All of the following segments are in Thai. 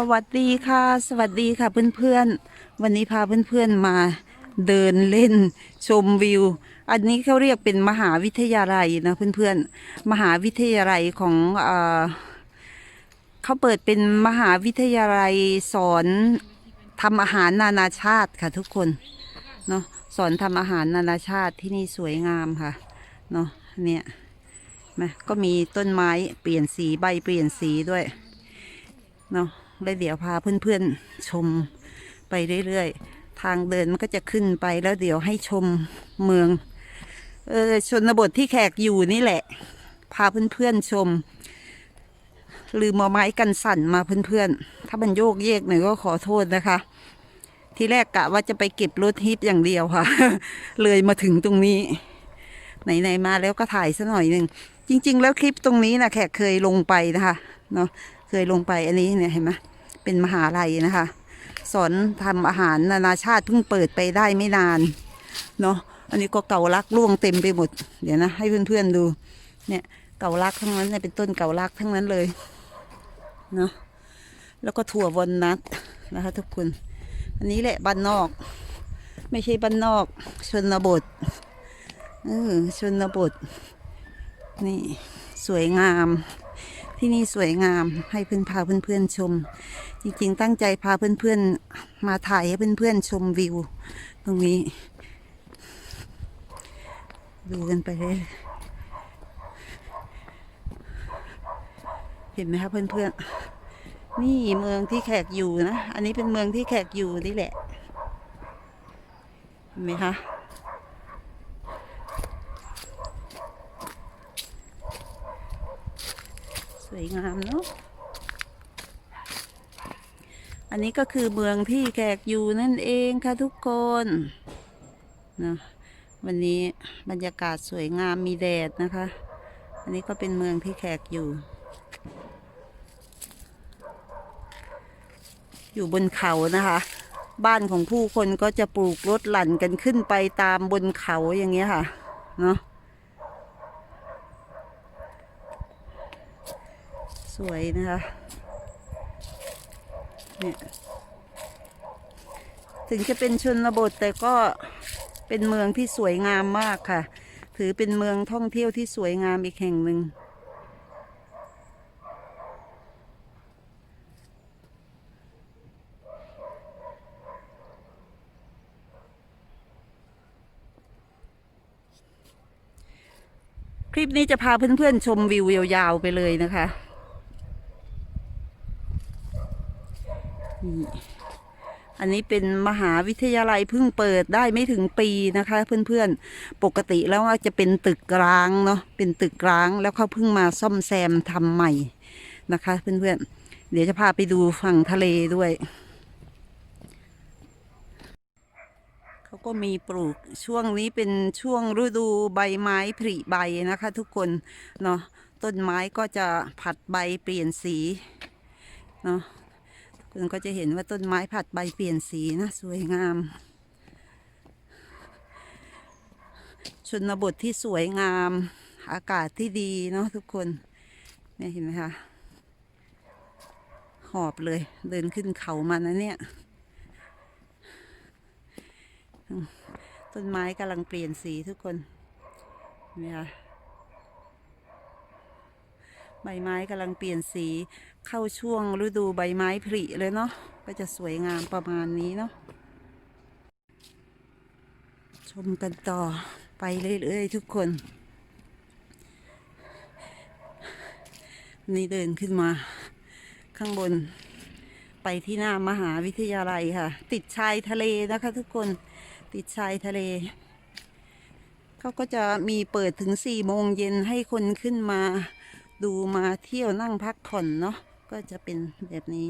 สวัสดีค่ะ สวัสดีค่ะเพื่อนๆ วันนี้พาเพื่อนๆมาเดินเล่นชมวิว อันนี้เขาเรียกเป็นมหาวิทยาลัยนะเพื่อนๆ มหาวิทยาลัยของเอเขาเปิดเป็นมหาวิทยาลัยสอนทำอาหารนานาชาติค่ะทุกคนเนาะสอนทำอาหารนานาชาติที่นี่สวยงามค่ะเนาะเนี่ยมาก็มีต้นไม้เปลี่ยนสีใบเปลี่ยนสีด้วยเนาะ แล้วเดี๋ยวพาเพื่อนๆชมไปเรื่อยๆ ทางเดินมันก็จะขึ้นไปแล้วเดี๋ยวให้ชมเมือง เออชนบทที่แขกอยู่นี่แหละ พาเพื่อนๆชม ลืมเอาไม้กันสั่นมาเพื่อนๆ ถ้ามันโยกเยกหน่อยก็ขอโทษนะคะ ทีแรกกะว่าจะไปเก็บรถฮิปอย่างเดียวค่ะ เลยมาถึงตรงนี้ ไหนๆมาแล้วก็ถ่ายซะหน่อยหนึ่งจริง ๆ แล้วคลิปตรงนี้นะแขกเคยลงไปนะคะเนาะ เคยลงไปอันนี้เนี่ยเห็นไหมเป็นมหาลัยนะคะ สอนทำอาหารนานาชาติเพิ่งเปิดไปได้ไม่นานเนาะอันนี้ก็เก่าลักร่วงเต็มไปหมด เดี๋ยวนะ ให้เพื่อนๆดู เนี่ยเก่าลักทั้งนั้นเนี่ยเป็นต้นเก่าลักทั้งนั้นเลยเนาะแล้วก็ถั่ววอลนัทนะคะทุกคน อันนี้แหละบ้านนอก ไม่ใช่บ้านนอก ชนบทเออชนบท นี่สวยงาม ที่นี่สวยงามให้เพื่อนพาเพื่อนๆชม จริงๆ ตั้งใจพาเพื่อนๆมาถ่ายให้เพื่อนๆชมวิว ตรงนี้ ดูกันไปเลยเห็นไหมคะเพื่อนๆนี่เมืองที่แขกอยู่นะ อันนี้เป็นเมืองที่แขกอยู่นี่แหละ เห็นไหมคะ สวยงามเนาะอันนี้ก็คือเมืองที่แขกอยู่นั่นเองค่ะทุกคนนะวันนี้บรรยากาศสวยงามมีแดดนะคะ อันนี้ก็เป็นเมืองที่แขกอยู่ อยู่บนเขานะคะ บ้านของผู้คนก็จะปลูกรถหลั่นกันขึ้นไปตามบนเขาอย่างเงี้ยค่ะ เนาะ สวยนะคะเนี่ยถึงจะเป็นชนบทแต่ก็เป็นเมืองที่สวยงามมากค่ะ ถือเป็นเมืองท่องเที่ยวที่สวยงามอีกแห่งหนึ่งคลิปนี้จะพาเพื่อนๆชมวิวยาวๆไปเลยนะคะ นี่ อันนี้เป็นมหาวิทยาลัยเพิ่งเปิดได้ไม่ถึงปีนะคะ เพื่อนๆ ปกติแล้วจะเป็นตึกร้างเนาะ เป็นตึกร้างแล้วเขาเพิ่งมาซ่อมแซมทำใหม่นะคะ เพื่อนๆ เดี๋ยวจะพาไปดูฝั่งทะเลด้วย เขาก็มีปลูกช่วงนี้เป็นช่วงฤดูใบไม้ผลิใบนะคะทุกคนเนาะ ต้นไม้ก็จะผัดใบเปลี่ยนสีเนาะ คุณก็จะเห็นว่าต้นไม้ผัดใบเปลี่ยนสีนะสวยงาม ชนบทที่สวยงาม อากาศที่ดีเนาะทุกคนเนี่ยเห็นไหมคะหอบเลยเดินขึ้นเขามานะเนี่ย ต้นไม้กำลังเปลี่ยนสีทุกคนเห็นไหมคะ ใบไม้กำลังเปลี่ยนสีเข้าช่วงฤดูใบไม้ผลิเลยเนาะก็จะสวยงามประมาณนี้เนาะชมกันต่อไปเรื่อยๆทุกคน นี่เดินขึ้นมา ข้างบน ไปที่หน้ามหาวิทยาลัยค่ะ ติดชายทะเลนะคะทุกคนติดชายทะเลเขาก็จะมีเปิดถึงสี่โมงเย็นให้คนขึ้นมา ดูมาเที่ยวนั่งพักผ่อนเนาะก็จะเป็นแบบนี้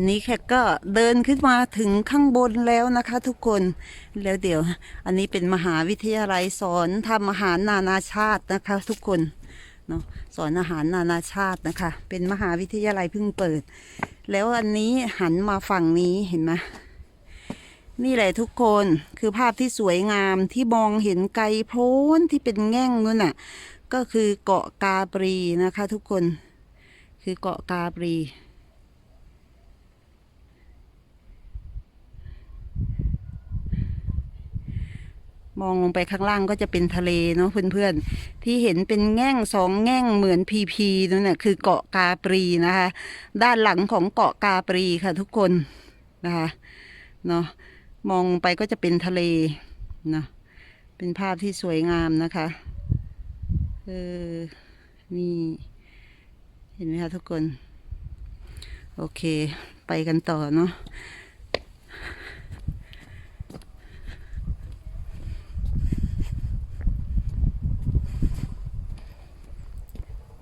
นนี้แขกก็เดินขึ้นมาถึงข้างบนแล้วนะคะ ทุกคนแล้วเดี๋ยว อันนี้เป็นมหาวิทยาลัยสอนทำอาหารนานาชาตินะคะ ทุกคนเนาะสอนอาหารนานาชาตินะคะ เป็นมหาวิทยาลัยเพิ่งเปิด แล้วอันนี้หันมาฝั่งนี้เห็นไหมนี่แหละทุกคนคือภาพที่สวยงามที่มองเห็นไกลโพ้นที่เป็นแง่งนู่นน่ะ ก็คือเกาะกาปรีนะคะ ทุกคนคือเกาะกาปรี มองลงไปข้างล่างก็จะเป็นทะเลเนาะเพื่อนๆ ที่เห็นเป็นแง่งสองแง่งเหมือนพีพีนั่นแหละคือเกาะกาปรีนะคะ ด้านหลังของเกาะกาปรีค่ะทุกคนนะคะเนาะมองไปก็จะเป็นทะเลเนาะเป็นภาพที่สวยงามนะคะเออนี่เห็นไหมคะทุกคน โอเค ไปกันต่อเนาะ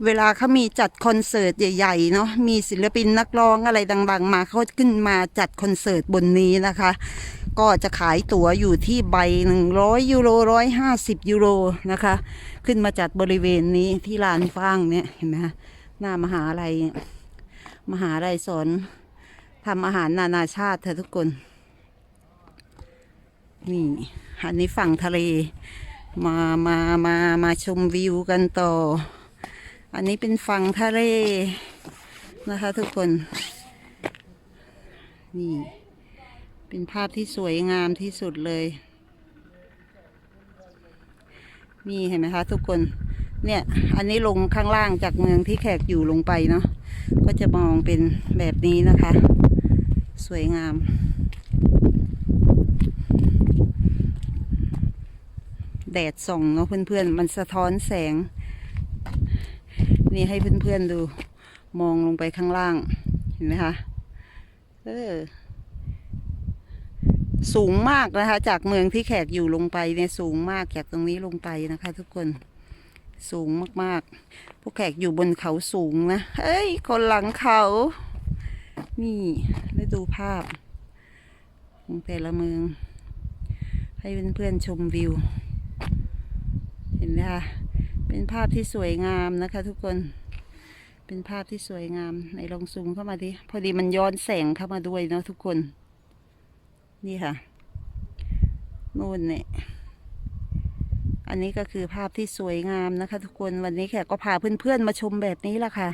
เวลาเขามีจัดคอนเสิร์ตใหญ่ๆเนาะมีศิลปินนักร้องอะไรดัง ๆ มาเขาขึ้นมาจัดคอนเสิร์ตบนนี้นะคะ ก็จะขายตั๋วอยู่ที่ใบหนึ่งร้อยยูโรร้อยห้าสิบยูโรนะคะ ขึ้นมาจัดบริเวณนี้ที่ลานฟางเนี่ยเห็นไหมคะหน้ามหาลัยเนี่ยมหาลัยสอนทำอาหารนานาชาติเธอทุกคน นี่อันนี้ฝั่งทะเล มามามามาชมวิวกันต่อ อันนี้เป็นฝั่งทะเลนะคะทุกคน นี่ เป็นภาพที่สวยงามที่สุดเลย นี่เห็นไหมคะทุกคน เนี่ย อันนี้ลงข้างล่างจากเมืองที่แขกอยู่ลงไปเนาะ ก็จะมองเป็นแบบนี้นะคะ สวยงามแดดส่องเนาะเพื่อนๆ มันสะท้อนแสง นี่ให้เพื่อนๆดู มองลงไปข้างล่าง เห็นไหมคะ เออ สูงมากนะคะ จากเมืองที่แขกอยู่ลงไปเนี่ยสูงมากจากตรงนี้ลงไปนะคะ ทุกคน สูงมากๆ พวกแขกอยู่บนเขาสูงนะ เอ้ย คนหลังเขา นี่ได้ดูภาพของแต่ละเมือง ให้เพื่อนๆชมวิว เห็นไหมคะ เป็นภาพที่สวยงามนะคะทุกคน เป็นภาพที่สวยงามในลองซูมเข้ามาดิพอดีมันย้อนแสงเข้ามาด้วยเนาะทุกคน นี่ค่ะนู่นเนี่ยอันนี้ก็คือภาพที่สวยงามนะคะ ทุกคนวันนี้แขกก็พาเพื่อนๆมาชมแบบนี้ละค่ะ